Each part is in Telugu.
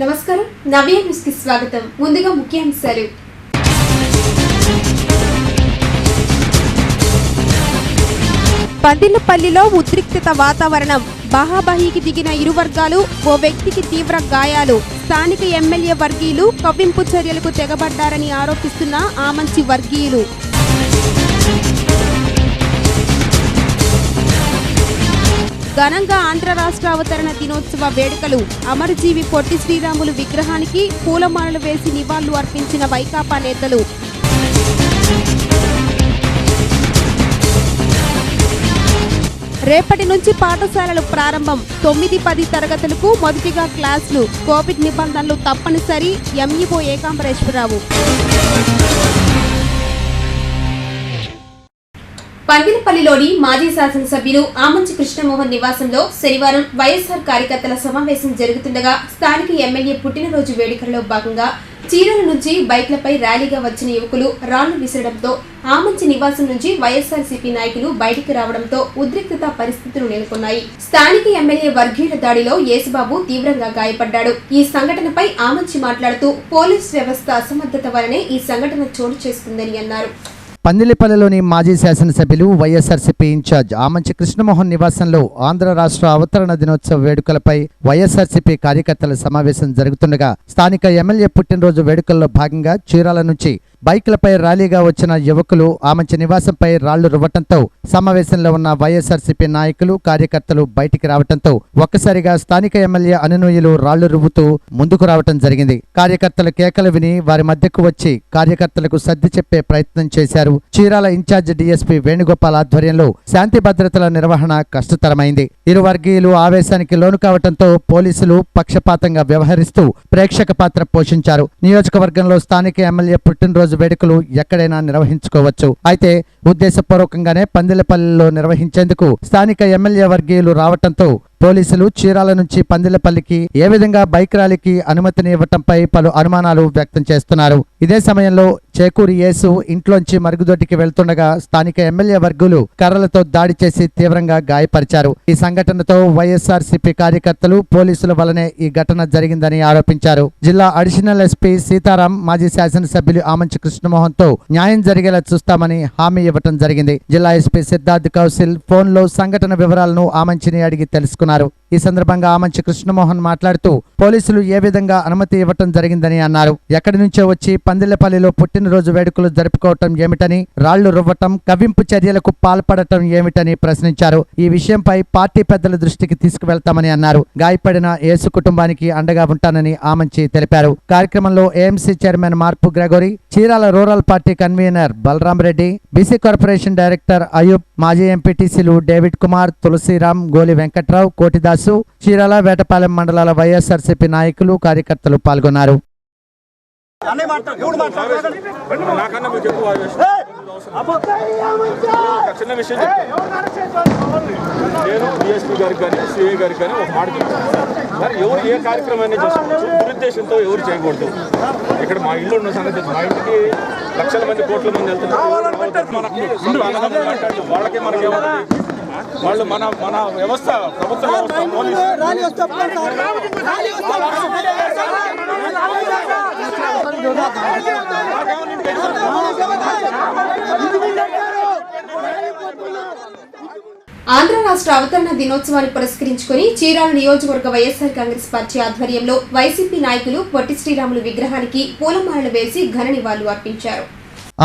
నమస్కారం. నవ్య న్యూస్కి స్వాగతం. ముందుగా ముఖ్యాంశాలు. పందిలపల్లిలో ఉద్రిక్తత వాతావరణం. బాహాబాహీకి దిగిన ఇరు వర్గాలు ఓ వ్యక్తికి తీవ్ర గాయాలు. స్థానిక ఎమ్మెల్యే వర్గీయులు కవ్వింపు చర్యలకు తెగబడ్డారని ఆరోపిస్తున్న ఆమంచి వర్గీయులు. ఘనంగా ఆంధ్ర రాష్ట్ర అవతరణ దినోత్సవ వేడుకలు. అమరజీవి పొట్టి శ్రీరాములు విగ్రహానికి పూలమాలలు వేసి నివాళులు అర్పించిన వైకాపా నేతలు. రేపటి నుంచి పాఠశాలలు ప్రారంభం. తొమ్మిది పది తరగతులకు మొదటిగా క్లాసులు. కోవిడ్ నిబంధనలు తప్పనిసరి. ఎంఈఓ ఏకాంబరేశ్వరరావు. పందిలపల్లిలోని మాజీ శాసనసభ్యులు ఆమంచి కృష్ణమోహన్ నివాసంలో శనివారం వైఎస్ఆర్ కార్యకర్తల సమావేశం జరుగుతుండగా స్థానిక ఎమ్మెల్యే పుట్టినరోజు వేడుకల్లో భాగంగా చీరల నుంచి బైక్లపై ర్యాలీగా వచ్చిన యువకులు రాళ్ళు విసరడంతో ఆమంచి నివాసం నుంచి వైఎస్ఆర్సీపీ నాయకులు బయటికి రావడంతో ఉద్రిక్తత పరిస్థితులు నెలకొన్నాయి. స్థానిక ఎమ్మెల్యే వర్గీయుల దాడిలో యేసుబాబు తీవ్రంగా గాయపడ్డాడు. ఈ సంఘటనపై ఆమంచి మాట్లాడుతూ పోలీస్ వ్యవస్థ అసమర్థత వలనే ఈ సంఘటన చోటు చేసుకుందని అన్నారు. పందిలిపల్లిలోని మాజీ శాసనసభ్యులు వైఎస్ఆర్సీపీ ఇన్ఛార్జ్ ఆమంచి కృష్ణమోహన్ నివాసంలో ఆంధ్ర రాష్ట్ర అవతరణ దినోత్సవ వేడుకలపై వైఎస్ఆర్సీపీ కార్యకర్తల సమావేశం జరుగుతుండగా స్థానిక ఎమ్మెల్యే పుట్టినరోజు వేడుకల్లో భాగంగా చీరాల నుంచి బైక్లపై ర్యాలీగా వచ్చిన యువకులు ఆమంచి నివాసంపై రాళ్ళు రువ్వటంతో సమావేశంలో ఉన్న వైఎస్ఆర్సీపీ నాయకులు కార్యకర్తలు బయటికి రావటంతో ఒక్కసారిగా స్థానిక ఎమ్మెల్యే అనునూయులు రాళ్ళు రువ్వుతూ ముందుకు రావటం జరిగింది. కార్యకర్తల కేకలు విని వారి మధ్యకు వచ్చి కార్యకర్తలకు సర్ది చెప్పే ప్రయత్నం చేశారు. చీరాల ఇన్ఛార్జ్ డీఎస్పీ వేణుగోపాల్ ఆధ్వర్యంలో శాంతి భద్రతల నిర్వహణ కష్టతరమైంది. ఇరు వర్గీయులు ఆవేశానికి లోను కావటంతో పోలీసులు పక్షపాతంగా వ్యవహరిస్తూ ప్రేక్షక పాత్ర పోషించారు. నియోజకవర్గంలో స్థానిక ఎమ్మెల్యే పుట్టినరోజు వేడుకలు ఎక్కడైనా నిర్వహించుకోవచ్చు. అయితే ఉద్దేశపూర్వకంగానే పందిలపల్లిలో నిర్వహించేందుకు స్థానిక ఎమ్మెల్యే వర్గీయులు రావటంతో పోలీసులు చీరాల నుంచి పందిలపల్లికి ఏ విధంగా బైక్ ర్యాలీకి అనుమతిని ఇవ్వటంపై పలు అనుమానాలు వ్యక్తం చేస్తున్నారు. ఇదే సమయంలో చేకూరి యేసు ఇంట్లోంచి మరుగుదొడ్డికి వెళ్తుండగా స్థానిక ఎమ్మెల్యే వర్గులు కర్రలతో దాడి చేసి తీవ్రంగా గాయపరిచారు. ఈ సంఘటనతో వైఎస్ఆర్ సిపి కార్యకర్తలు పోలీసుల వలనే ఈ ఘటన జరిగిందని ఆరోపించారు. జిల్లా అడిషనల్ ఎస్పీ సీతారాం మాజీ శాసనసభ్యులు ఆమంచి కృష్ణమోహన్తో న్యాయం జరిగేలా చూస్తామని హామీ ఇవ్వటం జరిగింది. జిల్లా ఎస్పీ సిద్ధార్థ్ కౌశిల్ ఫోన్లో సంఘటన వివరాలను ఆమంచిని అడిగి తెలుసుకున్నారు. ఈ సందర్భంగా ఆమంచి కృష్ణమోహన్ మాట్లాడుతూ పోలీసులు ఏ విధంగా అనుమతి ఇవ్వటం జరిగిందని అన్నారు. ఎక్కడి నుంచో వచ్చి పందిళ్ళపల్లిలో పుట్టినరోజు వేడుకలు జరుపుకోవటం ఏమిటని రాళ్ళు రువ్వటం కవింపు చర్యలకు పాల్పడటం ఏమిటని ప్రశ్నించారు. ఈ విషయంపై పార్టీ పెద్దల దృష్టికి తీసుకువెళ్తామని అన్నారు. గాయపడిన యేసు కుటుంబానికి అండగా ఉంటానని ఆమంచి తెలిపారు. కార్యక్రమంలో AMC chairman Marpu Gregory Chirala rural party convener Balaram Reddy BC corporation director Ayub మాజీ ఎంపీటీసీలు డేవిడ్ కుమార్ తులసిరామ్ గోలి వెంకట్రావు కోటిదాసు చీరాల వేటపాలెం మండలాల వైఎస్ఆర్సీపీ నాయకులు కార్యకర్తలు పాల్గొన్నారు. చిన్న విషయం చెప్తాను నేను డిఎస్పీ గారికి కానీ సిఐ గారికి కానీ ఒక మాట చెప్తాను. సార్ ఎవరు ఏ కార్యక్రమాన్ని చేసుకోవచ్చు దురుద్దేశంతో ఎవరు చేయకూడదు. ఇక్కడ మా ఇల్లు ఉన్న సంగతి. మా ఇంటికి లక్షల మంది కోట్ల మంది వెళ్తున్నారు. వాళ్ళకి మనకి? వాళ్ళు మన మన వ్యవస్థ ప్రభుత్వ వ్యవస్థ పోలీసు. ఆంధ్ర రాష్ట్ర అవతరణ దినోత్సవాన్ని పురస్కరించుకుని చీరాల నియోజకవర్గ వైఎస్ఆర్ కాంగ్రెస్ పార్టీ ఆధ్వర్యంలో వైసీపీ నాయకులు పొట్టి శ్రీరాములు విగ్రహానికి పూలమాలలు వేసి ఘన నివాళులు అర్పించారు.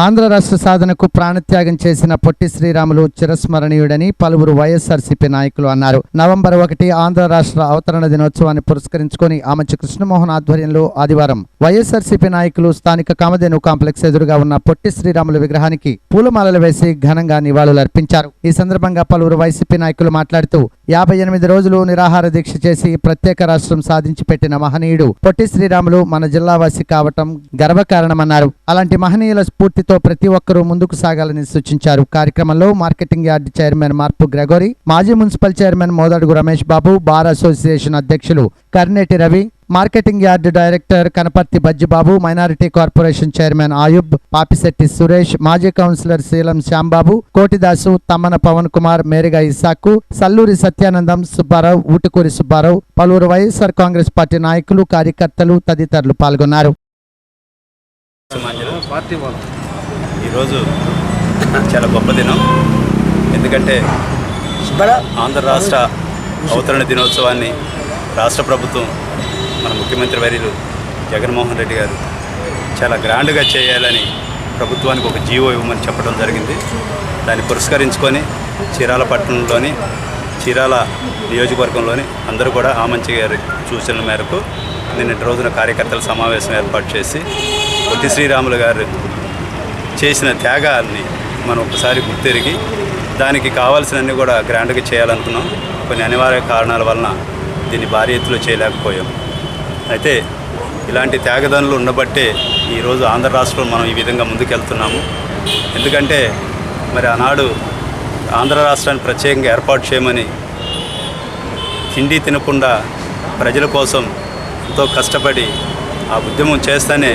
ఆంధ్ర రాష్ట్ర సాధనకు ప్రాణత్యాగం చేసిన పొట్టి శ్రీరాములు చిరస్మరణీయుడని పలువురు వైఎస్ఆర్సీపీ నాయకులు అన్నారు. నవంబర్ ఒకటి ఆంధ్ర రాష్ట్ర అవతరణ దినోత్సవాన్ని పురస్కరించుకొని ఆమె కృష్ణమోహన్ ఆధ్వర్యంలో ఆదివారం వైఎస్ఆర్సీపీ నాయకులు స్థానిక కామధేను కాంప్లెక్స్ ఎదురుగా ఉన్న పొట్టి శ్రీరాములు విగ్రహానికి పూలమాలలు వేసి ఘనంగా నివాళులర్పించారు. ఈ సందర్భంగా పలువురు వైసీపీ నాయకులు మాట్లాడుతూ యాభై ఎనిమిది రోజులు నిరాహార దీక్ష చేసి ప్రత్యేక రాష్ట్రం సాధించి పెట్టిన మహనీయుడు పొట్టి శ్రీరాములు మన జిల్లావాసి కావటం గర్వకారణమన్నారు. అలాంటి మహనీయుల స్ఫూర్తి స్ఫూర్తితో ప్రతి ఒక్కరూ ముందుకు సాగాలని సూచించారు. కార్యక్రమంలో marketing yard chairman Marpu Gregory మాజీ municipal chairman Modadugu Ramesh Babu bar association అధ్యక్షులు Karneti Ravi marketing yard director Kanaparthi Bajjibabu minority corporation chairman Ayub Papisetti Suresh మాజీ కౌన్సిలర్ శీలం శ్యాంబాబు కోటిదాసు తమ్మన పవన్ కుమార్ మేరిగా ఇసాకు సల్లూరి సత్యానందం సుబ్బారావు ఊటుకూరి సుబ్బారావు పలువురు వైఎస్ఆర్ కాంగ్రెస్ పార్టీ నాయకులు కార్యకర్తలు తదితరులు పాల్గొన్నారు. పార్టీ వాళ్ళు. ఈరోజు చాలా గొప్ప దినం. ఎందుకంటే ఆంధ్ర రాష్ట్ర అవతరణ దినోత్సవాన్ని రాష్ట్ర ప్రభుత్వం మన ముఖ్యమంత్రి వర్యులు జగన్మోహన్ రెడ్డి గారు చాలా గ్రాండ్గా చేయాలని ప్రభుత్వానికి ఒక జీవో ఇవ్వమని చెప్పడం జరిగింది. దాన్ని పురస్కరించుకొని చీరాల పట్టణంలోని చీరాల నియోజకవర్గంలోని అందరూ కూడా ఆమంచి గారి సూచనల మేరకు నిన్నటి రోజున కార్యకర్తల సమావేశం ఏర్పాటు చేసి పొట్టి శ్రీరాములు గారు చేసిన త్యాగాన్ని మనం ఒకసారి గుర్తెరిగి దానికి కావాల్సినన్ని కూడా గ్రాండ్గా చేయాలనుకున్నాం. కొన్ని అనివార్య కారణాల వలన దీన్ని భారీ ఎత్తులో చేయలేకపోయాం. అయితే ఇలాంటి త్యాగదనులు ఉండబట్టే ఈరోజు ఆంధ్ర రాష్ట్రంలో మనం ఈ విధంగా ముందుకెళ్తున్నాము. ఎందుకంటే మరి ఆనాడు ఆంధ్ర రాష్ట్రాన్ని ప్రత్యేకంగా ఏర్పాటు చేయమని తిండి తినకుండా ప్రజల కోసం ఎంతో కష్టపడి ఆ ఉద్యమం చేస్తేనే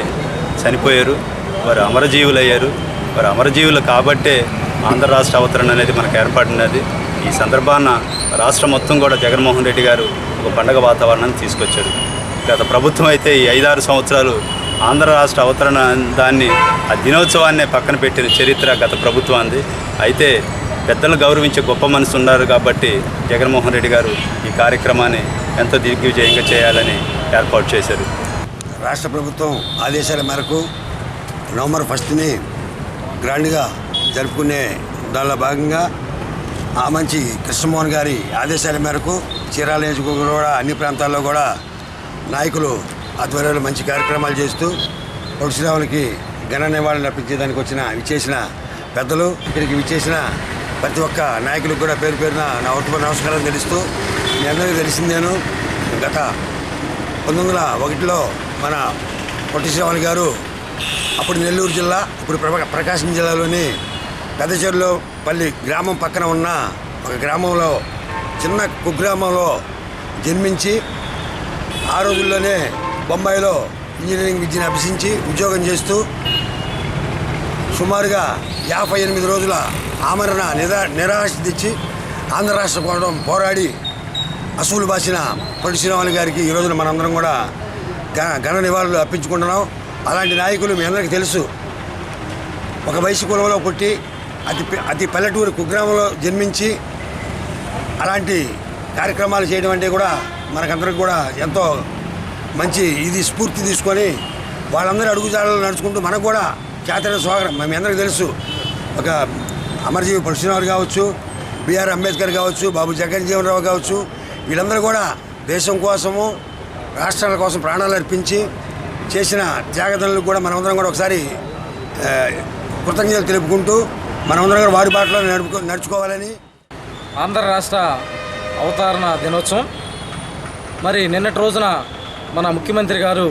చనిపోయారు. వారు అమరజీవులు అయ్యారు వారు అమరజీవులు కాబట్టే ఆంధ్ర రాష్ట్ర అవతరణ అనేది మనకు ఏర్పడినది. ఈ సందర్భాన రాష్ట్రం మొత్తం కూడా జగన్మోహన్ రెడ్డి గారు ఒక పండగ వాతావరణాన్ని తీసుకొచ్చారు. గత ప్రభుత్వం అయితే ఈ ఐదారు సంవత్సరాలు ఆంధ్ర రాష్ట్ర అవతరణ దాన్ని ఆ దినోత్సవాన్నే పక్కన పెట్టిన చరిత్ర గత ప్రభుత్వాన్ని అయితే పెద్దలు గౌరవించే గొప్ప మనసు ఉన్నారు కాబట్టి జగన్మోహన్ రెడ్డి గారు ఈ కార్యక్రమాన్ని ఎంతో దిగ్విజయంగా చేయాలని ఏర్పాటు చేశారు. రాష్ట్ర ప్రభుత్వం ఆదేశాల మేరకు నవంబర్ ఫస్ట్ని గ్రాండ్గా జరుపుకునే దానిలో భాగంగా ఆ మంచి కృష్ణమోహన్ గారి ఆదేశాల మేరకు చీరాల నియోజకవర్గంలో కూడా అన్ని ప్రాంతాల్లో కూడా నాయకులు ఆధ్వర్యంలో మంచి కార్యక్రమాలు చేస్తూ పొడిశ్రావులకి ఘన నివాళులు అర్పించేదానికి వచ్చిన విచ్చేసిన పెద్దలు ఇక్కడికి విచ్చేసిన ప్రతి ఒక్క నాయకులకు కూడా పేరు పేరున నా ఉత్తమ నమస్కారం తెలుస్తూ మీ అందరికీ తెలిసిందేను గత పంతొమ్మిది వందల ఒకటిలో మన పొట్టి శ్రీరాములు గారు అప్పుడు నెల్లూరు జిల్లా ఇప్పుడు ప్రకాశం జిల్లాలోని పెద్దచెరులో పల్లి గ్రామం పక్కన ఉన్న ఒక గ్రామంలో చిన్న కుగ్రామంలో జన్మించి ఆ రోజుల్లోనే బొంబాయిలో ఇంజనీరింగ్ విద్యను అభ్యసించి ఉద్యోగం చేస్తూ సుమారుగా యాభై ఎనిమిది రోజుల ఆమరణ నిరా నిరాశ తెచ్చి ఆంధ్ర రాష్ట్ర కోసం పోరాడి అసూలు బాసిన పొట్టి శ్రీరాములు గారికి ఈ రోజున మనందరం కూడా ఘన నివాళులు అర్పించుకుంటున్నాం. అలాంటి నాయకులు మీ అందరికీ తెలుసు. ఒక వయసు కులంలో పుట్టి అతి అతి పల్లెటూరు కుగ్రామంలో జన్మించి అలాంటి కార్యక్రమాలు చేయడం అంటే కూడా మనకందరికి కూడా ఎంతో మంచి ఇది స్ఫూర్తి తీసుకొని వాళ్ళందరూ అడుగుజాడలు నడుచుకుంటూ మనకు కూడా చేతన స్వాగతం. మేము అందరికీ తెలుసు. ఒక అమర్జీవి పరశురావు కావచ్చు బిఆర్ అంబేద్కర్ కావచ్చు బాబు జగన్జీవన్ రావు కావచ్చు వీళ్ళందరూ కూడా దేశం కోసము రాష్ట్రాల కోసం ప్రాణాలు అర్పించి చేసిన త్యాగదనులకు కూడా మనమందరం కూడా ఒకసారి కృతజ్ఞతలు తెలుపుకుంటూ మనమందరం కూడా వారి బాటలో నడుపుకో నడుచుకోవాలని. ఆంధ్ర రాష్ట్ర అవతరణ దినోత్సవం. మరి నిన్నటి రోజున మన ముఖ్యమంత్రి గారు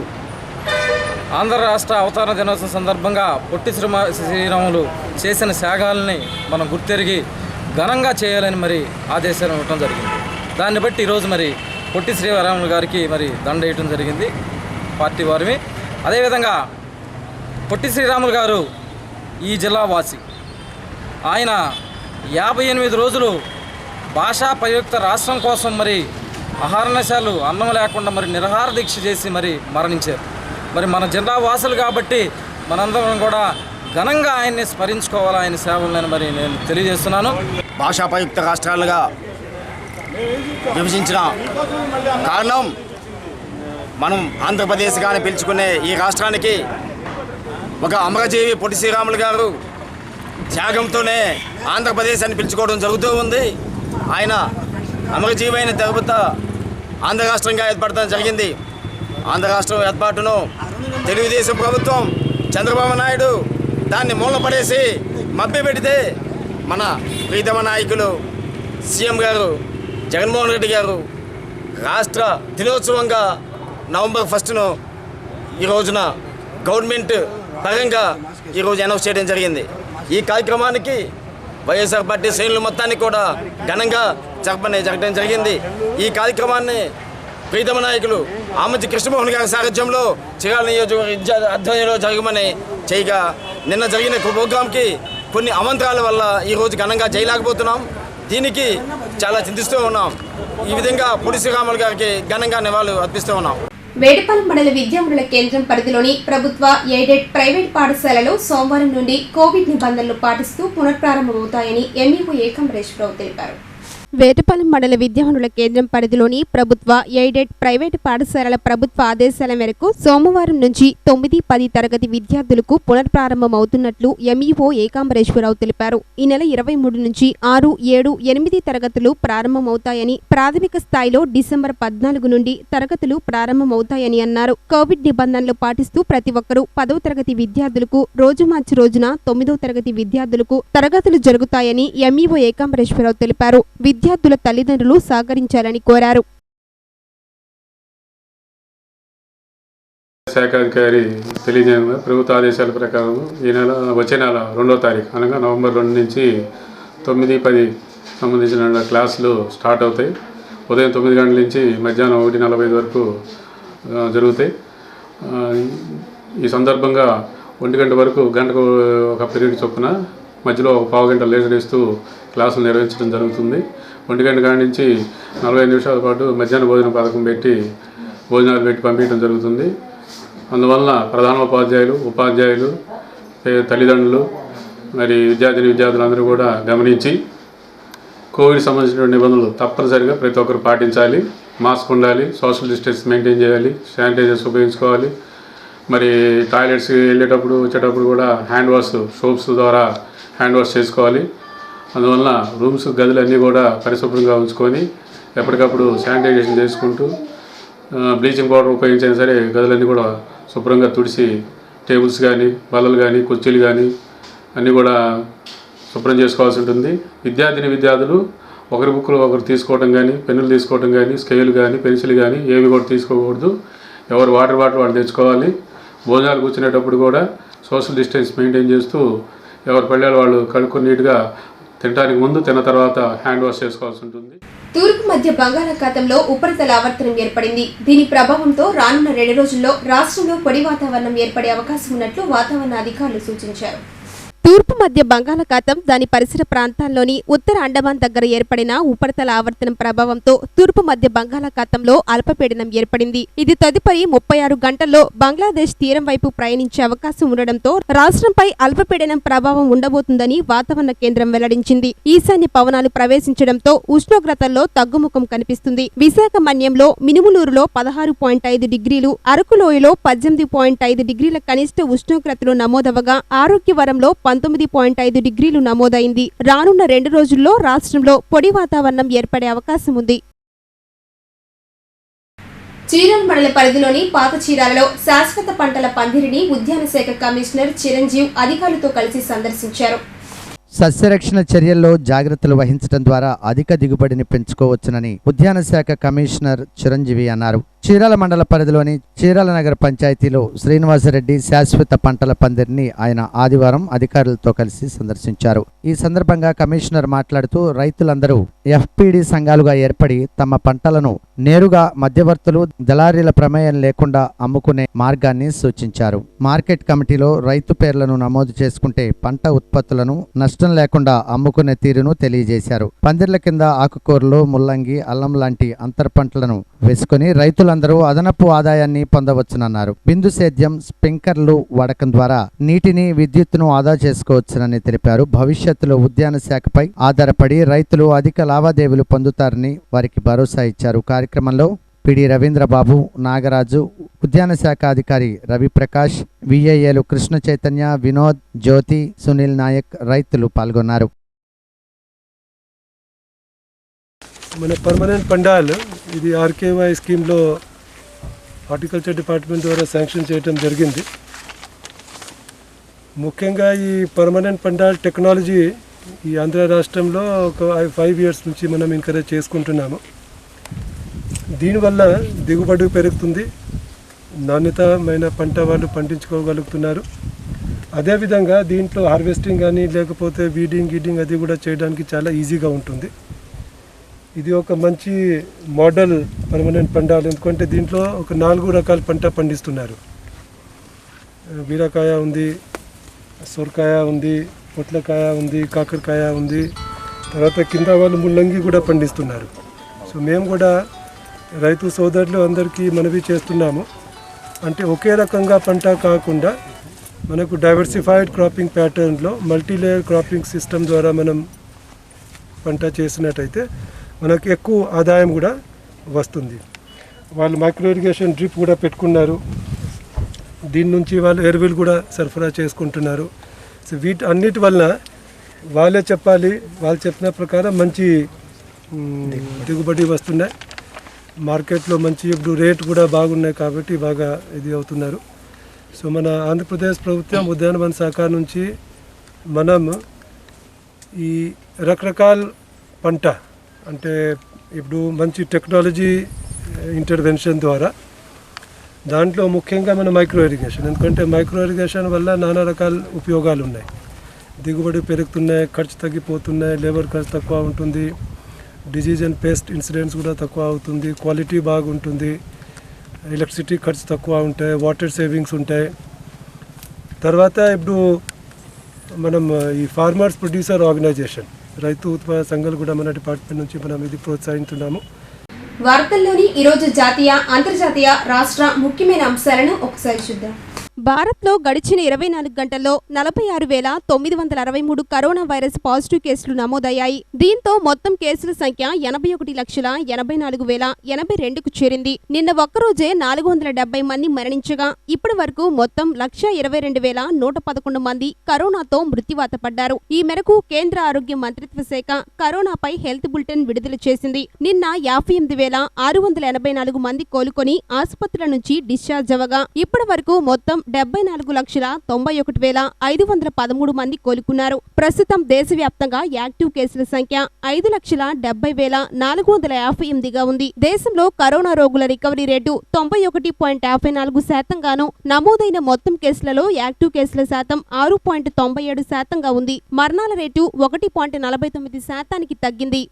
ఆంధ్ర రాష్ట్ర అవతరణ దినోత్సవం సందర్భంగా పొట్టి శ్రీమ శ్రీరాములు చేసిన త్యాగాలని మనం గుర్తెరిగి ఘనంగా చేయాలని మరి ఆదేశాలు ఇవ్వడం జరిగింది. దాన్ని బట్టి ఈరోజు మరి పొట్టి శ్రీరాములు గారికి మరి దండ వేయటం జరిగింది. పార్టీ వారిని అదేవిధంగా పొట్టి శ్రీరాములు గారు ఈ జిల్లా వాసి. ఆయన యాభై ఎనిమిది రోజులు భాషా ప్రయుక్త రాష్ట్రం కోసం మరి ఆహారనశాలు అన్నం లేకుండా మరి నిరహార దీక్ష చేసి మరి మరణించారు. మరి మన జిల్లా వాసులు కాబట్టి మనందరం కూడా ఘనంగా ఆయన్ని స్మరించుకోవాలి ఆయన సేవలను మరి నేను తెలియజేస్తున్నాను. భాషాపయుక్త రాష్ట్రాలుగా విభజించిన కారణం మనం ఆంధ్రప్రదేశ్గానే పిలుచుకునే ఈ రాష్ట్రానికి ఒక అమరజీవి పొట్టి శ్రీరాములు గారు త్యాగంతోనే ఆంధ్రప్రదేశ్ అని పిలుచుకోవడం జరుగుతూ ఉంది. ఆయన అమరజీవి అయిన తర్వాత ఆంధ్ర రాష్ట్రంగా ఏర్పడటం జరిగింది. ఆంధ్ర రాష్ట్రం ఏర్పాటును తెలుగుదేశం ప్రభుత్వం చంద్రబాబు నాయుడు దాన్ని మూలపడేసి మబ్బి పెడితే మన ప్రీతమ నాయకులు సీఎం గారు జగన్మోహన్ రెడ్డి గారు రాష్ట్ర దినోత్సవంగా నవంబర్ ఫస్ట్ను ఈ రోజున గవర్నమెంట్ పరంగా ఈరోజు అనౌన్స్ చేయడం జరిగింది. ఈ కార్యక్రమానికి వైఎస్ఆర్ పార్టీ శ్రేణులు మొత్తాన్ని కూడా ఘనంగా జరపని జరగడం జరిగింది. ఈ కార్యక్రమాన్ని ప్రీతమ నాయకులు ఆమంచి కృష్ణమోహన్ గారి సారథ్యంలో చిరాల నియోజకవర్గ అధ్వర్యంలో జరగమని చేయగా నిన్న జరిగిన ప్రోగ్రాంకి కొన్ని అమంత్రాల వల్ల ఈరోజు ఘనంగా చేయలేకపోతున్నాం దీనికి చాలా చింతిస్తూ ఉన్నాం. ఈ విధంగా పుడి శ్రీరాములు గారికి ఘనంగా నివాళులు అర్పిస్తూ ఉన్నాం. వేటపాలెం మండల విద్యామండల కేంద్రం పరిధిలోని ప్రభుత్వ ఎయిడెడ్ ప్రైవేట్ పాఠశాలలో సోమవారం నుండి కోవిడ్ నిబంధనలు పాటిస్తూ పునఃప్రారంభమవుతాయని ఎంఈఓ ఏకంబరేశ్వరరావు తెలిపారు. వేటపాలెం మండల విద్యావనుల కేంద్రం పరిధిలోని ప్రభుత్వ ఎయిడెడ్ ప్రైవేటు పాఠశాలల ప్రభుత్వ ఆదేశాల మేరకు సోమవారం నుంచి తొమ్మిది పది తరగతి విద్యార్థులకు పునర్ప్రారంభమవుతున్నట్లు ఎంఈఓ ఏకాంబరేశ్వరరావు తెలిపారు. ఈ నెల ఇరవై మూడు నుంచి ఆరు ఏడు ఎనిమిది తరగతులు ప్రారంభమవుతాయని ప్రాథమిక స్థాయిలో డిసెంబర్ పద్నాలుగు నుండి తరగతులు ప్రారంభమవుతాయని అన్నారు. కోవిడ్ నిబంధనలు పాటిస్తూ ప్రతి ఒక్కరూ పదవ తరగతి విద్యార్థులకు రోజు మార్చి రోజున తొమ్మిదవ తరగతి విద్యార్థులకు తరగతులు జరుగుతాయని ఎంఈఓ ఏకాంబరేశ్వరరావు తెలిపారు. విద్యార్థుల తల్లిదండ్రులు సహకరించాలని కోరారు. శాఖాధికారి తెలియజేయంగా ప్రభుత్వ ఆదేశాల ప్రకారం ఈ నెల వచ్చే నెల రెండో తారీఖు అనగా నవంబర్ రెండు నుంచి తొమ్మిది పది సంబంధించిన క్లాసులు స్టార్ట్ అవుతాయి. ఉదయం తొమ్మిది గంటల నుంచి మధ్యాహ్నం ఒకటి నలభై వరకు జరుగుతాయి. ఈ సందర్భంగా ఒంటి గంట వరకు గంటకు ఒక పీరియడ్ చొప్పున మధ్యలో ఒక పావు గంట లేజర్ ఇస్తూ క్లాసులు నిర్వహించడం జరుగుతుంది. ఒంటి గంట కాడి నుంచి నలభై ఐదు నిమిషాల పాటు మధ్యాహ్న భోజన పథకం పెట్టి భోజనాలు పెట్టి పంపించడం జరుగుతుంది. అందువలన ప్రధానోపాధ్యాయులు ఉపాధ్యాయులు ఉపాధ్యాయులు తల్లిదండ్రులు మరి విద్యార్థిని విద్యార్థులందరూ కూడా గమనించి కోవిడ్ సంబంధించిన నిబంధనలు తప్పనిసరిగా ప్రతి ఒక్కరు పాటించాలి. మాస్క్ ఉండాలి సోషల్ డిస్టెన్స్ మెయింటైన్ చేయాలి శానిటైజర్స్ ఉపయోగించుకోవాలి. మరి టాయిలెట్స్కి వెళ్ళేటప్పుడు వచ్చేటప్పుడు కూడా హ్యాండ్ వాష్ సోప్స్ ద్వారా హ్యాండ్ వాష్ చేసుకోవాలి. అందువలన రూమ్స్ గదులన్నీ కూడా పరిశుభ్రంగా ఉంచుకొని ఎప్పటికప్పుడు శానిటైజేషన్ చేసుకుంటూ బ్లీచింగ్ పౌడర్ ఉపయోగించినా సరే గదులన్నీ కూడా శుభ్రంగా తుడిసి టేబుల్స్ కానీ బల్లలు కానీ కుర్చీలు కానీ అన్నీ కూడా శుభ్రం చేసుకోవాల్సి ఉంటుంది. విద్యార్థిని విద్యార్థులు ఒకరి బుక్కులు ఒకరు తీసుకోవడం కానీ పెన్నులు తీసుకోవడం కానీ స్కేల్ కానీ పెన్సిల్ కానీ ఏవి కూడా తీసుకోకూడదు. ఎవరు వాటర్ బాటిల్ వాళ్ళు తెచ్చుకోవాలి. భోజనాలు కూర్చునేటప్పుడు కూడా సోషల్ డిస్టెన్స్ మెయింటైన్ చేస్తూ ఎవరు పళ్ళాలు వాళ్ళు కడుక్కొని నీట్గా తినడానికి ముందు తిన్న తర్వాత హ్యాండ్ వాష్ చేసుకోవాల్సి ఉంటుంది. తూర్పు మధ్య బంగాళాఖాతంలో ఉపరితల ఆవర్తనం ఏర్పడింది. దీని ప్రభావంతో రానున్న రెండు రోజుల్లో రాష్ట్రంలో పొడి వాతావరణం ఏర్పడే అవకాశం ఉన్నట్లు వాతావరణ అధికారులు సూచించారు. తూర్పు మధ్య బంగాళాఖాతం దాని పరిసర ప్రాంతాల్లోని ఉత్తర అండమాన్ దగ్గర ఏర్పడిన ఉపరితల ఆవర్తనం ప్రభావంతో తూర్పు మధ్య బంగాళాఖాతంలో అల్పపీడనం ఏర్పడింది. ఇది తదుపరి ముప్పై ఆరు గంటల్లో బంగ్లాదేశ్ తీరం వైపు ప్రయాణించే అవకాశం ఉండడంతో రాష్ట్రంపై అల్పపీడనం ప్రభావం ఉండబోతుందని వాతావరణ కేంద్రం వెల్లడించింది. ఈశాన్య పవనాలు ప్రవేశించడంతో ఉష్ణోగ్రతల్లో తగ్గుముఖం కనిపిస్తుంది. విశాఖ మన్యంలో మినుములూరులో పదహారు పాయింట్ ఐదు డిగ్రీలు అరకులోయలో పద్దెనిమిది పాయింట్ ఐదు డిగ్రీల కనిష్ట ఉష్ణోగ్రతలు నమోదవగా ఆరోగ్యవరంలో పంతొమ్మిది పాయింట్ ఐదు డిగ్రీలు నమోదైంది. రానున్న రెండు రోజుల్లో రాష్ట్రంలో పొడి వాతావరణం ఏర్పడే అవకాశం ఉంది. చీరాల మండల పరిధిలోని పాత చీరాలలో శాశ్వత పంటల పందిరిని ఉద్యాన శాఖ కమిషనర్ చిరంజీవ్ అధికారులతో కలిసి సందర్శించారు. సస్యరక్షణ చర్యల్లో జాగ్రత్తలు వహించడం ద్వారా అధిక దిగుబడిని పెంచుకోవచ్చునని ఉద్యాన శాఖ కమిషనర్ చిరంజీవి అన్నారు. చీరాల మండల పరిధిలోని చీరాల నగర పంచాయతీలో శ్రీనివాసరెడ్డి శాశ్వత పంటల పందిరిని ఆయన ఆదివారం అధికారులతో కలిసి సందర్శించారు. ఈ సందర్భంగా కమిషనర్ మాట్లాడుతూ రైతులందరూ ఎఫ్పిడి సంఘాలుగా ఏర్పడి తమ పంటలను నేరుగా మధ్యవర్తులు దళారీల ప్రమేయం లేకుండా అమ్ముకునే మార్గాన్ని సూచించారు. మార్కెట్ కమిటీలో రైతు పేర్లను నమోదు చేసుకుంటే పంట ఉత్పత్తులను నష్టం లేకుండా అమ్ముకునే తీరును తెలియజేశారు. పందిర్ల కింద ఆకుకూరలు ముల్లంగి అల్లం లాంటి అంతర పంటలను వేసుకుని రైతులందరూ అదనపు ఆదాయాన్ని పొందవచ్చునన్నారు. బిందు సేద్యం స్ప్రింకర్లు వాడకం ద్వారా నీటిని విద్యుత్తును ఆదా చేసుకోవచ్చునని తెలిపారు. భవిష్యత్తులో ఉద్యాన శాఖపై ఆధారపడి రైతులు అధిక లావాదేవీలు పొందుతారని వారికి భరోసా ఇచ్చారు. కార్యక్రమంలో పిడి రవీంద్రబాబు నాగరాజు ఉద్యాన శాఖ అధికారి రవిప్రకాష్ విఐఏలు కృష్ణ చైతన్య వినోద్ జ్యోతి సునీల్ నాయక్ రైతులు పాల్గొన్నారు. మన పర్మనెంట్ పండాల్ ఇది ఆర్కేవై స్కీమ్లో హార్టికల్చర్ డిపార్ట్మెంట్ ద్వారా శాంక్షన్ చేయడం జరిగింది. ముఖ్యంగా ఈ పర్మనెంట్ పండాల్ టెక్నాలజీ ఈ ఆంధ్ర రాష్ట్రంలో ఒక ఫైవ్ ఇయర్స్ నుంచి మనం ఎంకరేజ్ చేసుకుంటున్నాము. దీనివల్ల దిగుబడి పెరుగుతుంది నాణ్యతమైన పంట వాళ్ళు పండించుకోగలుగుతున్నారు. అదేవిధంగా దీంట్లో హార్వెస్టింగ్ కానీ లేకపోతే వీడింగ్ గీడింగ్ అది కూడా చేయడానికి చాలా ఈజీగా ఉంటుంది. ఇది ఒక మంచి మోడల్ పర్మనెంట్ పండాలి ఎందుకంటే దీంట్లో ఒక నాలుగు రకాల పంట పండిస్తున్నారు. బీరకాయ ఉంది సొరకాయ ఉంది పొట్లకాయ ఉంది కాకరకాయ ఉంది. తర్వాత కింద వాళ్ళు ముల్లంగి కూడా పండిస్తున్నారు. సో మేము కూడా రైతు సోదరులు అందరికీ మనవి చేస్తున్నాము. అంటే ఒకే రకంగా పంట కాకుండా మనకు డైవర్సిఫైడ్ క్రాపింగ్ ప్యాటర్న్లో మల్టీలేయర్ క్రాపింగ్ సిస్టమ్ ద్వారా మనం పంట చేసినట్టయితే మనకు ఎక్కువ ఆదాయం కూడా వస్తుంది. వాళ్ళు మైక్రో ఇరిగేషన్ డ్రిప్ కూడా పెట్టుకున్నారు. దీని నుంచి వాళ్ళు ఎరువులు కూడా సరఫరా చేసుకుంటున్నారు. సో వీటి అన్నిటి వలన వాళ్ళే చెప్పాలి. వాళ్ళు చెప్పిన ప్రకారం మంచి దిగుబడి వస్తున్నాయి. మార్కెట్లో మంచి ఇప్పుడు రేట్ కూడా బాగున్నాయి కాబట్టి బాగా ఇది అవుతున్నారు. సో మన ఆంధ్రప్రదేశ్ ప్రభుత్వం ఉద్యానవన శాఖ నుంచి మనం ఈ రకరకాల పంట అంటే ఇప్పుడు మంచి టెక్నాలజీ ఇంటర్వెన్షన్ eh, ద్వారా దాంట్లో ముఖ్యంగా మన మైక్రో ఇరిగేషన్ ఎందుకంటే మైక్రో ఇరిగేషన్ వల్ల నానా రకాల ఉపయోగాలు ఉన్నాయి. దిగుబడి పెరుగుతున్నాయి ఖర్చు తగ్గిపోతున్నాయి లేబర్ ఖర్చు తక్కువ ఉంటుంది డిజీజ్ అండ్ పేస్ట్ ఇన్సిడెంట్స్ కూడా తక్కువ అవుతుంది క్వాలిటీ బాగుంటుంది ఎలక్ట్రిసిటీ ఖర్చు తక్కువ ఉంటాయి వాటర్ సేవింగ్స్ ఉంటాయి. తర్వాత ఇప్పుడు మనం eh, ఈ ఫార్మర్స్ ప్రొడ్యూసర్ ఆర్గనైజేషన్ రైతు ఉత్పాదక సంఘాలు కూడా మన డిపార్ట్మెంట్ నుంచి మనం ఇది ప్రోత్సహిస్తున్నాము వార్తల్లోని ఈరోజు జాతీయ అంతర్జాతీయ రాష్ట్ర ముఖ్యమైన అంశాలను ఒకసారి చూద్దాం. భారత్లో గడిచిన ఇరవై నాలుగు గంటల్లో నలభై ఆరు వేల తొమ్మిది వందల అరవై మూడు కరోనా వైరస్ పాజిటివ్ కేసులు నమోదయ్యాయి. దీంతో మొత్తం కేసుల సంఖ్య ఎనభై ఒకటి లక్షల ఎనభై నాలుగు వేల ఎనభై రెండుకు చేరింది. నిన్న ఒక్కరోజే నాలుగు వందల డెబ్బై మంది మరణించగా ఇప్పటి వరకు మొత్తం లక్ష ఇరవై రెండు వేల నూట పదకొండు మంది కరోనాతో మృత్యువాత పడ్డారు. ఈ మేరకు కేంద్ర ఆరోగ్య మంత్రిత్వ శాఖ కరోనాపై హెల్త్ బులెటిన్ విడుదల చేసింది. నిన్న యాభై ఎనిమిది వేల ఆరు వందల ఎనభై నాలుగు మంది కోలుకొని ఆసుపత్రుల నుంచి డిశ్చార్జ్ అవ్వగా ఇప్పటి వరకు మొత్తం డెబ్బై నాలుగు లక్షల తొంభై ఒకటి వేల ఐదు వందల పదమూడు మంది కోలుకున్నారు. ప్రస్తుతం దేశవ్యాప్తంగా యాక్టివ్ కేసుల సంఖ్య ఐదు లక్షల డెబ్బై వేల నాలుగు వందల యాభై ఎనిమిదిగా ఉంది. దేశంలో కరోనా రోగుల రికవరీ రేటు తొంభై ఒకటి పాయింట్ యాభై నాలుగు శాతంగాను నమోదైన మొత్తం కేసులలో యాక్టివ్ కేసుల శాతం ఆరు పాయింట్ తొంభై ఏడు శాతంగా ఉంది. మరణాల రేటు ఒకటి పాయింట్ నలభై తొమ్మిది శాతానికి తగ్గింది.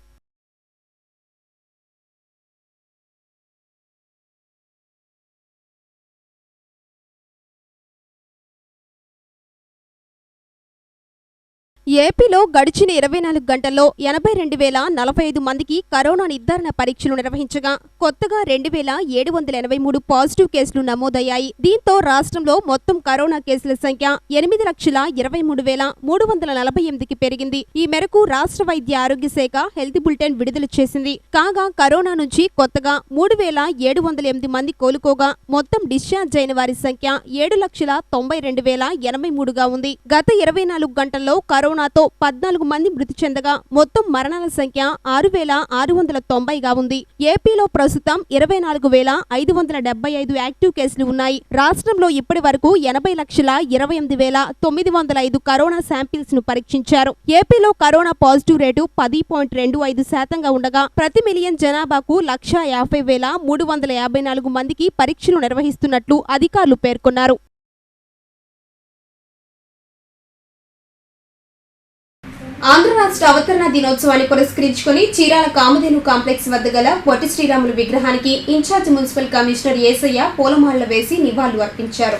ఏపీలో గడిచిన ఇరవై నాలుగు గంటల్లో ఎనభై రెండు వేల నలభై ఐదు మందికి కరోనా నిర్ధారణ పరీక్షలు నిర్వహించగా కొత్తగా రెండు వేల ఏడు వందల ఎనభై మూడు పాజిటివ్ కేసులు నమోదయ్యాయి. దీంతో రాష్ట్రంలో మొత్తం కరోనా కేసుల సంఖ్య ఎనిమిది లక్షల ఇరవై మూడు వేల మూడు వందల నలభై ఎనిమిదికి పెరిగింది. ఈ మేరకు రాష్ట్ర వైద్య ఆరోగ్య శాఖ హెల్త్ బులెటిన్ విడుదల చేసింది. కాగా కరోనా నుంచి కొత్తగా మూడు వేల ఏడు వందల ఎనిమిది మంది కోలుకోగా మొత్తం డిశ్చార్జ్ అయిన వారి సంఖ్య ఏడు లక్షల తొంభై రెండు వేల ఎనభై మూడుగా ఉంది. గత ఇరవై నాలుగు గంటల్లో కరోనా కరోనాతో పద్నాలుగు మంది మృతి చెందగా మొత్తం మరణాల సంఖ్య ఆరు వేల ఆరు వందల తొంభైగా ఉంది. ఏపీలో ప్రస్తుతం ఇరవై నాలుగు వేల ఐదు వందల డెబ్బై ఐదు యాక్టివ్ కేసులు ఉన్నాయి. రాష్ట్రంలో ఇప్పటి వరకు ఎనభై లక్షల ఇరవై ఎనిమిది వేల తొమ్మిది వందల ఐదు కరోనా శాంపిల్స్ను పరీక్షించారు. ఏపీలో కరోనా పాజిటివ్ రేటు పది పాయింట్ రెండు ఐదు శాతంగా ఉండగా ప్రతి మిలియన్ జనాభాకు లక్ష యాభై వేల మూడు వందల యాభై నాలుగు మందికి పరీక్షలు నిర్వహిస్తున్నట్లు అధికారులు పేర్కొన్నారు. ఆంధ్ర రాష్ట్ర అవతరణ దినోత్సవాన్ని పురస్కరించుకుని చీరాల కామధేను కాంప్లెక్స్ వద్ద గల పొట్టి శ్రీరాములు విగ్రహానికి ఇన్ఛార్జ్ మున్సిపల్ కమిషనర్ ఏసయ్య పూలమాలలు వేసి నివాళులు అర్పించారు.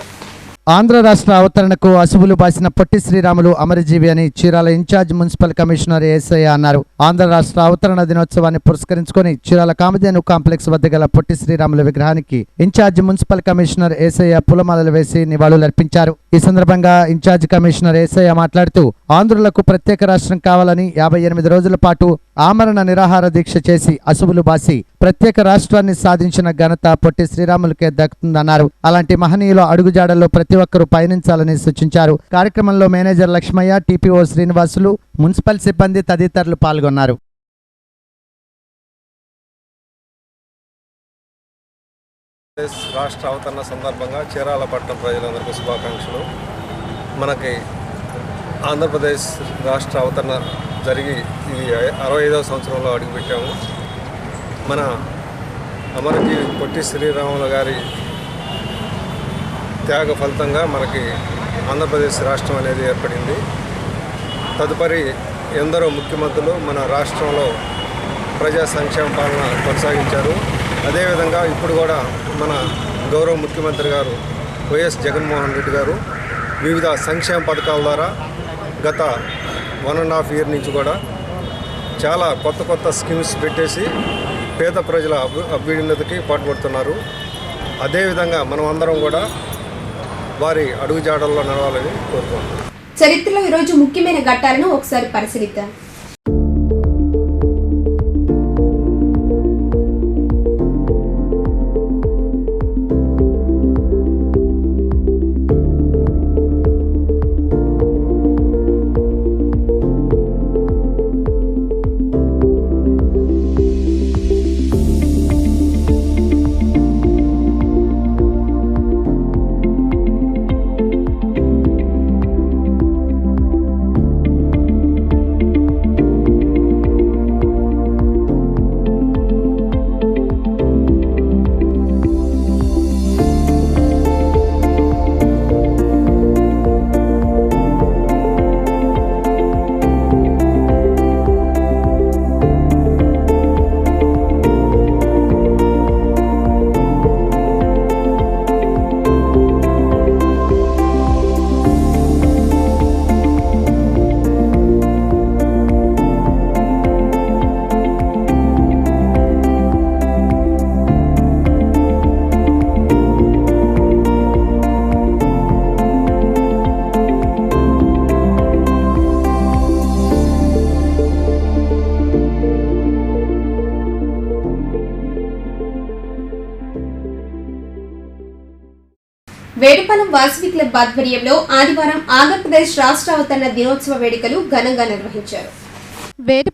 ఆంధ్ర రాష్ట్ర అవతరణకు అసువులు బాసిన పొట్టి శ్రీరాములు అమరజీవి అని Chirala incharge municipal commissioner SI అన్నారు. ఆంధ్ర రాష్ట్ర అవతరణ దినోత్సవాన్ని పురస్కరించుకొని చీరాల కామధేను కాంప్లెక్స్ వద్ద గల పొట్టి శ్రీరాములు విగ్రహానికి ఇన్ఛార్జ్ మున్సిపల్ కమిషనర్ ఏసయ్య పూలమాలలు వేసి నివాళులర్పించారు ఈ సందర్భంగా ఇన్ఛార్జ్ కమిషనర్ ఏసయ్య మాట్లాడుతూ ఆంధ్రులకు ప్రత్యేక రాష్ట్రం కావాలని యాభై ఎనిమిది రోజుల పాటు ఆమరణ నిరాహార దీక్ష చేసి అసువులు బాసి ప్రత్యేక రాష్ట్రాన్ని సాధించిన ఘనత పొట్టి శ్రీరాములకే దక్కుతుందన్నారు. అలాంటి మహనీయుల అడుగుజాడల్లో ప్రతి ఒక్కరూ పయనించాలని సూచించారు. కార్యక్రమంలో manager Lakshmaiah TPO Srinivasulu municipal సిబ్బంది తదితరులు పాల్గొన్నారు. రాష్ట్ర అవతరణ సందర్భంగా చీరాల పట్టణ ప్రజలందరికీ శుభాకాంక్షలు. మనకి ఆంధ్రప్రదేశ్ రాష్ట్ర అవతరణ జరిగి ఇది అరవై ఐదవ సంవత్సరంలో అడుగుపెట్టాము. మన అమరజీవి పొట్టి శ్రీరాములు గారి త్యాగ ఫలితంగా మనకి ఆంధ్రప్రదేశ్ రాష్ట్రం అనేది ఏర్పడింది. తదుపరి ఎందరో ముఖ్యమంత్రులు మన రాష్ట్రంలో ప్రజా సంక్షేమ పాలన కొనసాగించారు. అదేవిధంగా ఇప్పుడు కూడా మన గౌరవ ముఖ్యమంత్రి గారు వైఎస్ జగన్మోహన్ రెడ్డి గారు వివిధ సంక్షేమ పథకాల ద్వారా గత వన్ అండ్ హాఫ్ ఇయర్ నుంచి కూడా చాలా కొత్త కొత్త స్కీమ్స్ పెట్టేసి పేద ప్రజల అభి అభ్యున్నతికి పాటుపడుతున్నారు. అదేవిధంగా మనం అందరం కూడా వారి అడుగుజాడల్లో నడవాలని కోరుకుంటున్నాం. చరిత్రలో ఈరోజు ముఖ్యమైన ఘట్టాలను ఒకసారి పరిశీలిద్దాం. వాసవి ఆధ్వర్యంలో ఆదివారం ఆంధ్రప్రదేశ్ రాష్ట్ర అవతరణ దినోత్సవ వేడుకలు ఘనంగా నిర్వహించారు.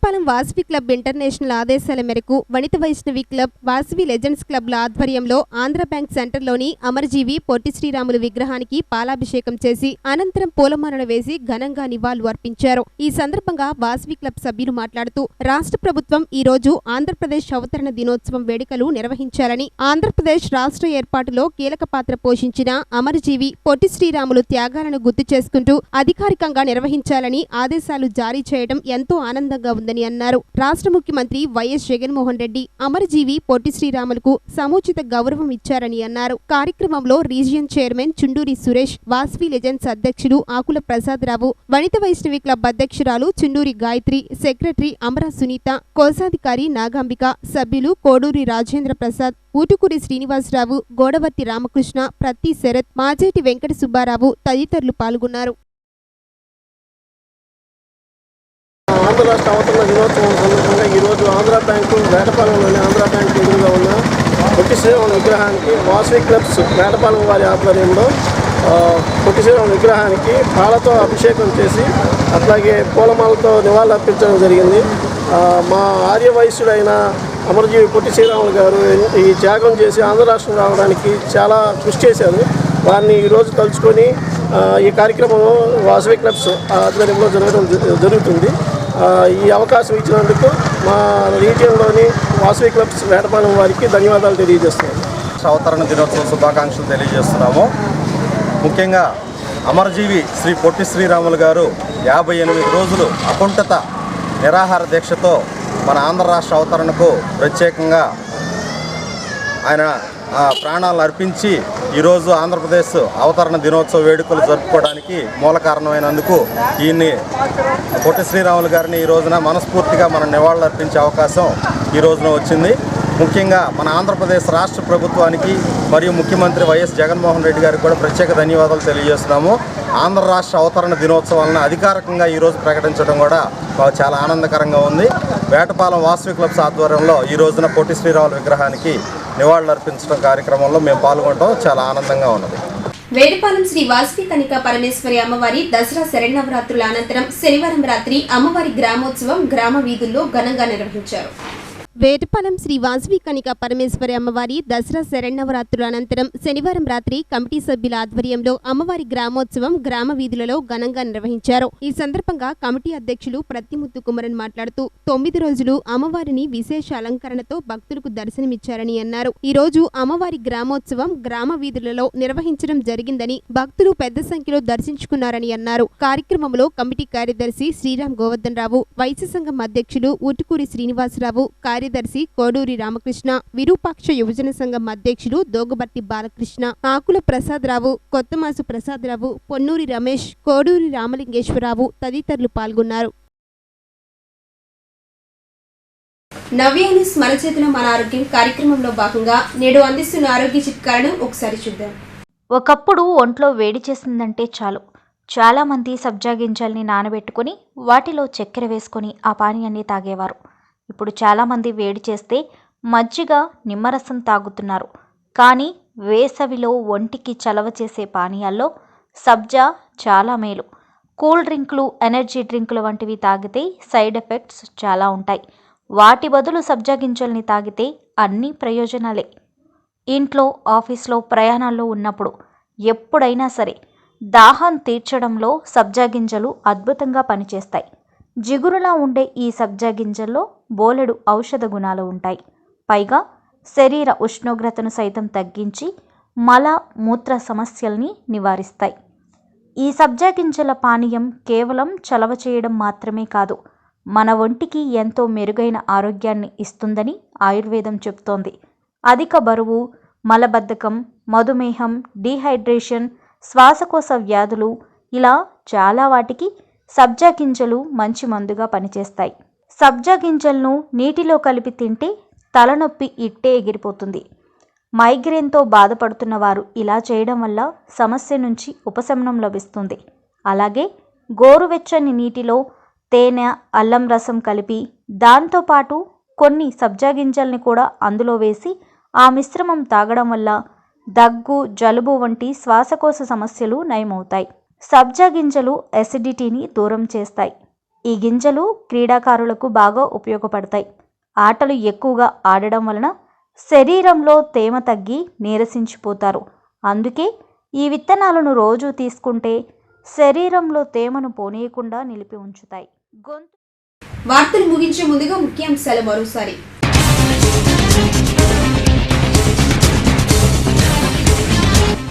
వేటపాలెం వాసవి క్లబ్ ఇంటర్నేషనల్ ఆదేశాల మేరకు వనిత వైష్ణవి క్లబ్ వాసవి లెజెండ్స్ క్లబ్ల ఆధ్వర్యంలో ఆంధ్ర బ్యాంక్ సెంటర్లోని అమరజీవి పొట్టి శ్రీరాములు విగ్రహానికి పాలాభిషేకం చేసి అనంతరం పూలమాలను వేసి ఘనంగా నివాళులు అర్పించారు. ఈ సందర్భంగా వాసవి క్లబ్ సభ్యులు మాట్లాడుతూ రాష్ట్ర ప్రభుత్వం ఈ రోజు ఆంధ్రప్రదేశ్ అవతరణ దినోత్సవం వేడుకలు నిర్వహించాలని ఆంధ్రప్రదేశ్ రాష్ట్ర ఏర్పాటులో కీలక పాత్ర పోషించిన అమరజీవి పొట్టి శ్రీరాములు త్యాగాలను గుర్తు చేసుకుంటూ అధికారికంగా నిర్వహించాలని ఆదేశాలు జారీ చేయడం ఎంతో ఆనందంగా ఉంది ఉందని అన్నారు. రాష్ట్ర ముఖ్యమంత్రి వైఎస్ జగన్మోహన్ రెడ్డి అమరజీవి పొట్టి శ్రీరాములకు సముచిత గౌరవం ఇచ్చారని అన్నారు. కార్యక్రమంలో region chairman Chunduri Suresh Vasavi legends అధ్యక్షుడు ఆకుల ప్రసాదరావు వనిత వైష్ణవి క్లబ్ అధ్యక్షురాలు చుండూరి గాయత్రి సెక్రటరీ అమర సునీత కోశాధికారి నాగాంబిక సభ్యులు కోడూరి రాజేంద్ర ప్రసాద్ ఊటుకూరి శ్రీనివాసరావు గోడవర్తి రామకృష్ణ ప్రత్తి శరత్ మాజేటి వెంకట సుబ్బారావు తదితరులు పాల్గొన్నారు. ఆంధ్ర రాష్ట్ర అవతరణ దినోత్సవం సందర్భంగా ఈరోజు ఆంధ్ర బ్యాంకు వేటపాలెంలోని ఆంధ్ర బ్యాంకు ఎదురుగా ఉన్న కొట్టిశ్రీరాముల విగ్రహానికి వాసవి క్లబ్స్ వేటపాలెం వారి ఆధ్వర్యంలో ఆ, విగ్రహానికి పాలతో అభిషేకం చేసి అట్లాగే పూలమాలతో నివాళులర్పించడం జరిగింది. మా ఆర్యవయస్సుడైన అమరజీవి పొట్టి శ్రీరాములు గారు ఈ త్యాగం చేసి ఆంధ్ర రాష్ట్రం రావడానికి చాలా కృషి చేశారు. వారిని ఈరోజు తలుచుకొని ఈ కార్యక్రమం వాసవి క్లబ్స్ ఆధ్వర్యంలో జరగడం జరుగుతుంది. ఈ అవకాశం ఇచ్చినందుకు మా రీజియన్లోని వాసవి క్లబ్స్ వేటపాలెం వారికి ధన్యవాదాలు తెలియజేస్తున్నాను. అవతరణ దినోత్సవ శుభాకాంక్షలు తెలియజేస్తున్నాము. ముఖ్యంగా అమరజీవి శ్రీ పొట్టి శ్రీరాములు గారు యాభై ఎనిమిది రోజులు అకుంఠత నిరాహార దీక్షతో మన ఆంధ్ర రాష్ట్ర అవతరణకు ప్రత్యేకంగా ఆయన ప్రాణాలు అర్పించి ఈరోజు ఆంధ్రప్రదేశ్ అవతరణ దినోత్సవ వేడుకలు జరుపుకోవడానికి మూల కారణమైనందుకు ఈయన్ని పొట్టి శ్రీరాములు గారిని ఈ రోజున మనస్ఫూర్తిగా మనం నివాళులు అర్పించే అవకాశం ఈ రోజున వచ్చింది. ముఖ్యంగా మన ఆంధ్రప్రదేశ్ రాష్ట్ర ప్రభుత్వానికి మరియు ముఖ్యమంత్రి వైఎస్ జగన్మోహన్ రెడ్డి గారికి కూడా ప్రత్యేక ధన్యవాదాలు తెలియజేస్తున్నాము. ఆంధ్ర రాష్ట్ర అవతరణ దినోత్సవాలను అధికారికంగా ఈరోజు ప్రకటించడం కూడా మాకు చాలా ఆనందకరంగా ఉంది. వేటపాలెం వాసవి క్లబ్స్ ఆధ్వర్యంలో ఈ రోజున పొట్టి శ్రీరాములు విగ్రహానికి నివాళులర్పించడం కార్యక్రమంలో మేము పాల్గొనడం చాలా ఆనందంగా ఉన్నది. వేడుపాలెం శ్రీ వాసవి కనిక పరమేశ్వరి అమ్మవారి దసరా శరణవరాత్రుల అనంతరం శనివారం రాత్రి అమ్మవారి గ్రామోత్సవం గ్రామ వీధుల్లో ఘనంగా నిర్వహించారు. వేటపాలెం శ్రీ వాసవి కనిక పరమేశ్వరి అమ్మవారి దసరా శరణవరాత్రుల అనంతరం శనివారం రాత్రి కమిటీ సభ్యుల ఆధ్వర్యంలో అమ్మవారి గ్రామోత్సవం గ్రామ వీధులలో ఘనంగా నిర్వహించారు. ఈ సందర్భంగా కమిటీ అధ్యక్షులు ప్రత్తిముత్తు కుమరన్ మాట్లాడుతూ తొమ్మిది రోజులు అమ్మవారిని విశేష అలంకరణతో భక్తులకు దర్శనమిచ్చారని అన్నారు. ఈ రోజు అమ్మవారి గ్రామోత్సవం గ్రామ వీధులలో నిర్వహించడం జరిగిందని భక్తులు పెద్ద సంఖ్యలో దర్శించుకున్నారని అన్నారు. కార్యక్రమంలో కమిటీ కార్యదర్శి శ్రీరామ్ గోవర్ధన్ రావు వైశ్య సంఘం అధ్యక్షులు ఉటుకూరి శ్రీనివాసరావు కార్యదర్శి కోడూరి రామకృష్ణ విరూపాక్ష యువజన సంఘం అధ్యక్షులు దోగబట్టి బాలకృష్ణ ఆకుల ప్రసాదరావు కొత్తమాసు ప్రసాదరావు పొన్నూరి రమేష్ కోడూరి రామలింగేశ్వరరావు తదితరులు పాల్గొన్నారు. నవ్యాన్ని మన చేతిలో మన ఆరోగ్యం కార్యక్రమంలో భాగంగా నేడు అందిస్తున్న ఆరోగ్య చిట్కాలను ఒకసారి చూద్దాం. ఒకప్పుడు ఒంట్లో వేడి చేసిందంటే చాలు. చాలామంది సబ్జా గింజల్ని నానబెట్టుకొని వాటిలో చక్కెర వేసుకొని ఆ పానీయాన్ని తాగేవారు. ఇప్పుడు చాలామంది వేడి చేస్తే మజ్జిగ నిమ్మరసం తాగుతున్నారు. కానీ వేసవిలో ఒంటికి చలవ చేసే పానీయాల్లో సబ్జా చాలా మేలు. కూల్ డ్రింకులు ఎనర్జీ డ్రింకులు వంటివి తాగితే సైడ్ ఎఫెక్ట్స్ చాలా ఉంటాయి. వాటి బదులు సబ్జా గింజల్ని తాగితే అన్ని ప్రయోజనాలే. ఇంట్లో ఆఫీస్లో ప్రయాణాల్లో ఉన్నప్పుడు ఎప్పుడైనా సరే దాహం తీర్చడంలో సబ్జా గింజలు అద్భుతంగా పనిచేస్తాయి. జిగురులా ఉండే ఈ సబ్జా గింజల్లో బోలెడు ఔషధ గుణాలు ఉంటాయి. పైగా శరీర ఉష్ణోగ్రతను సైతం తగ్గించి మల మూత్ర సమస్యల్ని నివారిస్తాయి. ఈ సబ్జా గింజల పానీయం కేవలం చలవ చేయడం మాత్రమే కాదు మన ఒంటికి ఎంతో మెరుగైన ఆరోగ్యాన్ని ఇస్తుందని ఆయుర్వేదం చెప్తోంది అధిక బరువు మలబద్ధకం మధుమేహం డీహైడ్రేషన్ శ్వాసకోశ వ్యాధులు ఇలా చాలా వాటికి సబ్జా గింజలు మంచి మందుగా పనిచేస్తాయి. సబ్జా గింజలను నీటిలో కలిపి తింటే తలనొప్పి ఇట్టే ఎగిరిపోతుంది. మైగ్రేన్తో బాధపడుతున్న వారు ఇలా చేయడం వల్ల సమస్య నుంచి ఉపశమనం లభిస్తుంది. అలాగే గోరువెచ్చని నీటిలో తేనె అల్లం రసం కలిపి దాంతోపాటు కొన్ని సబ్జా గింజల్ని కూడా అందులో వేసి ఆ మిశ్రమం తాగడం వల్ల దగ్గు జలుబు వంటి శ్వాసకోశ సమస్యలు నయమవుతాయి. సబ్జా గింజలు ఎసిడిటీని దూరం చేస్తాయి. ఈ గింజలు క్రీడాకారులకు బాగా ఉపయోగపడతాయి. ఆటలు ఎక్కువగా ఆడడం వలన శరీరంలో తేమ తగ్గి నీరసించిపోతారు. అందుకే ఈ విత్తనాలను రోజు తీసుకుంటే శరీరంలో తేమను పోనీయకుండా నిలిపి ఉంచుతాయి. గొంతు వార్తలు ముగించే ముందుగా ముఖ్యాంశాలు మరోసారి.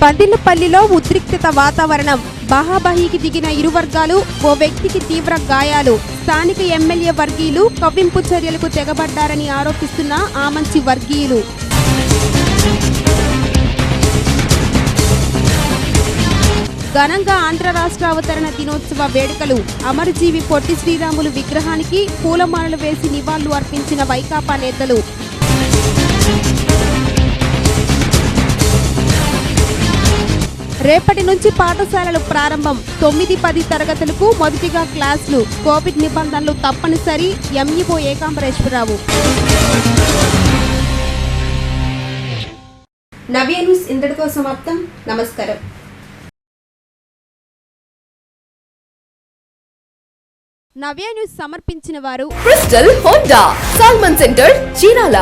పందిలపల్లిలో ఉద్రిక్తత వాతావరణం. బహాబహీకి దిగిన ఇరు వర్గాలు ఓ వ్యక్తికి తీవ్ర గాయాలు. స్థానిక ఎమ్మెల్యే వర్గీయులు కవ్వింపు చర్యలకు తెగబడ్డారని ఆరోపిస్తున్న ఆమంచి వర్గీయులు. ఘనంగా ఆంధ్ర రాష్ట్ర అవతరణ దినోత్సవ వేడుకలు. అమరజీవి పొట్టి శ్రీరాములు విగ్రహానికి పూలమాలలు వేసి నివాళులు అర్పించిన వైకాపా నేతలు. రేపటి నుంచి పాఠశాలలు ప్రారంభం. తొమ్మిది పది తరగతులకు మొదటిగా క్లాసులు. కోవిడ్ నిబంధనలు తప్పనిసరి. ఎంఈఓ ఏకాంబరేశ్వరరావు. నవ్య న్యూస్ ఇంతటితో సమాప్తం. నమస్కారం. నవ్య న్యూస్ సమర్పించిన వారు crystal Honda salmon centre Chirala.